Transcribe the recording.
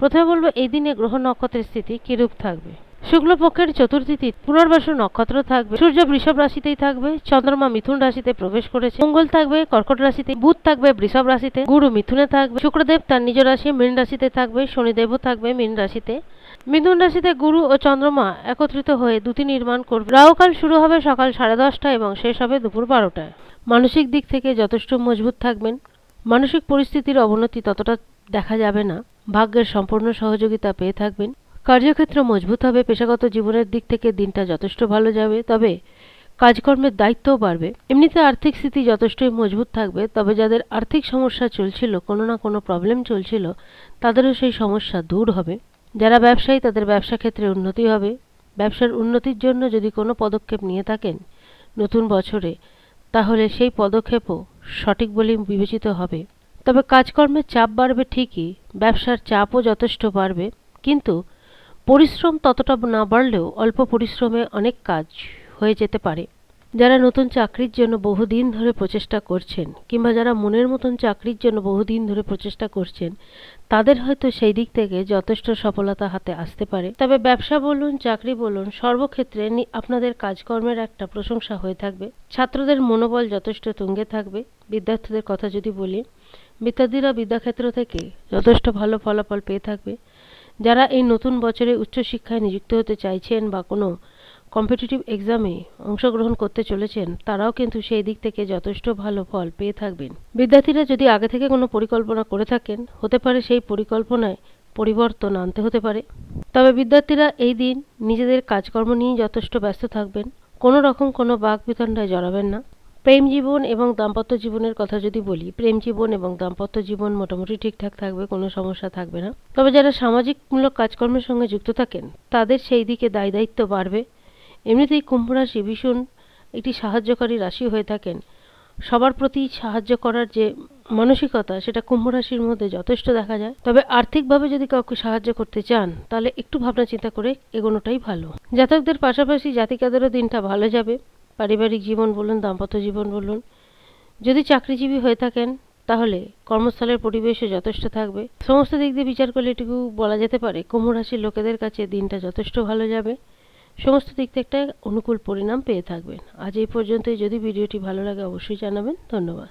প্রথমে বলব, এই দিনে গ্রহ নক্ষত্রের স্থিতি কিরূপ থাকবে? শুক্লপক্ষের চতুর্থী পুনর্বাসু নক্ষত্র থাকবে। সূর্য বৃষভ রাশিতেই থাকবে, চন্দ্রমা মিথুন রাশিতে প্রবেশ করেছে, মঙ্গল থাকবে, কর্কট রাশিতে বুধ থাকবে, বৃষভ রাশিতে গুরু মিথুনে থাকবে, শুক্রদেব তার নিজ রাশি, মীন রাশিতে থাকবে, শনিদেবও থাকবে মীন রাশিতে। মিথুন রাশিতে গুরু ও চন্দ্রমা একত্রিত হয়ে দুটি নির্মাণ করবে। রাহুকাল শুরু হবে সকাল সাড়ে দশটা এবং শেষ হবে দুপুর বারোটায়। মানসিক দিক থেকে যথেষ্ট মজবুত থাকবেন। মানসিক পরিস্থিতির অবনতি ততটা দেখা যাবে না। ভাগ্যের সম্পূর্ণ সহযোগিতা পেয়ে থাকবেন। কার্যক্ষেত্র মজবুত হবে, পেশাগত জীবনের দিক থেকে দিনটা যথেষ্ট ভালো যাবে, তবে কাজকর্মের দায়িত্বও বাড়বে। এমনিতে আর্থিক স্থিতি যথেষ্টই মজবুত থাকবে, তবে যাদের আর্থিক সমস্যা চলছিল, কোনো না কোনো প্রবলেম চলছিল, তাদেরও সেই সমস্যা দূর হবে। যারা ব্যবসায়ী, তাদের ব্যবসা ক্ষেত্রে উন্নতি হবে। ব্যবসার উন্নতির জন্য যদি কোনো পদক্ষেপ নিয়ে থাকেন নতুন বছরে, তাহলে সেই পদক্ষেপও সঠিক বলেই বিবেচিত হবে। তবে কাজকর্মের চাপ বাড়বে ঠিকই, ব্যবসার চাপও যথেষ্ট বাড়বে, কিন্তু পরিশ্রম ততটা না বাড়লেও অল্প পরিশ্রমে অনেক কাজ হয়ে যেতে পারে। যারা নতুন চাকরির জন্য বহুদিন ধরে প্রচেষ্টা করছেন কিংবা যারা মনের মতন চাকরির জন্য বহুদিন ধরে প্রচেষ্টা করছেন, তাদের হয়তো সেই দিক থেকে যথেষ্ট সফলতা হাতে আসতে পারে। তবে ব্যবসা বলুন, চাকরি বলুন, সর্বক্ষেত্রে আপনাদের কাজকর্মের একটা প্রশংসা হয়ে থাকবে। ছাত্রদের মনোবল যথেষ্ট তুঙ্গে থাকবে। বিদ্যার্থীদের কথা যদি বলি বিদ্যার্থীরা বিদ্যাক্ষেত্র থেকে যথেষ্ট ভালো ফলাফল পেয়ে থাকবে। যারা এই নতুন বছরে উচ্চশিক্ষায় নিযুক্ত হতে চাইছেন বা কোনো কম্পিটিটিভ এক্সামে অংশগ্রহণ করতে চলেছেন, তারাও কিন্তু সেই দিক থেকে যথেষ্ট ভালো ফল পেয়ে থাকবেন। বিদ্যার্থীরা যদি আগে থেকে কোনো পরিকল্পনা করে থাকেন, হতে পারে সেই পরিকল্পনায় পরিবর্তন আনতে হতে পারে। তবে বিদ্যার্থীরা এই দিন নিজেদের কাজকর্ম নিয়ে যথেষ্ট ব্যস্ত থাকবেন। কোনো রকম কোনো বাক বিতণ্ডায় জড়াবেন না। প্রেম জীবন এবং দাম্পত্য জীবনের কথা যদি বলি, প্রেম জীবন এবং দাম্পত্য জীবন মোটামুটি ঠিকঠাক থাকবে, কোনো সমস্যা থাকবে না। তবে যারা সামাজিকমূলক কাজকর্মের সঙ্গে যুক্ত থাকেন, তাদের সেই দিকে দায় দায়িত্ব বাড়বে। এমনিতেই কুম্ভ রাশি ভীষণ একটি সাহায্যকারী রাশি হয়ে থাকেন। সবার প্রতি সাহায্য করার যে মানসিকতা, সেটা কুম্ভ রাশির মধ্যে যথেষ্ট দেখা যায়। তবে আর্থিকভাবে যদি কাউকে সাহায্য করতে চান, তাহলে একটু ভাবনা চিন্তা করে এগোনোটাই ভালো। জাতকদের পাশাপাশি জাতিকাদেরও দিনটা ভালো যাবে। পারিবারিক জীবন বলুন, দাম্পত্য জীবন বলুন, যদি চাকরিজীবী হয়ে থাকেন, তাহলে কর্মস্থলের পরিবেশও যথেষ্ট থাকবে। সমস্ত দিক দিয়ে বিচার করলে এটুকু বলা যেতে পারে, কুম্ভ রাশির লোকেদের কাছে দিনটা যথেষ্ট ভালো যাবে। সমস্ত দিক থেকে একটা অনুকূল পরিণাম পেয়ে থাকবেন। আজ এই পর্যন্তই। যদি ভিডিওটি ভালো লাগে, অবশ্যই জানাবেন। ধন্যবাদ।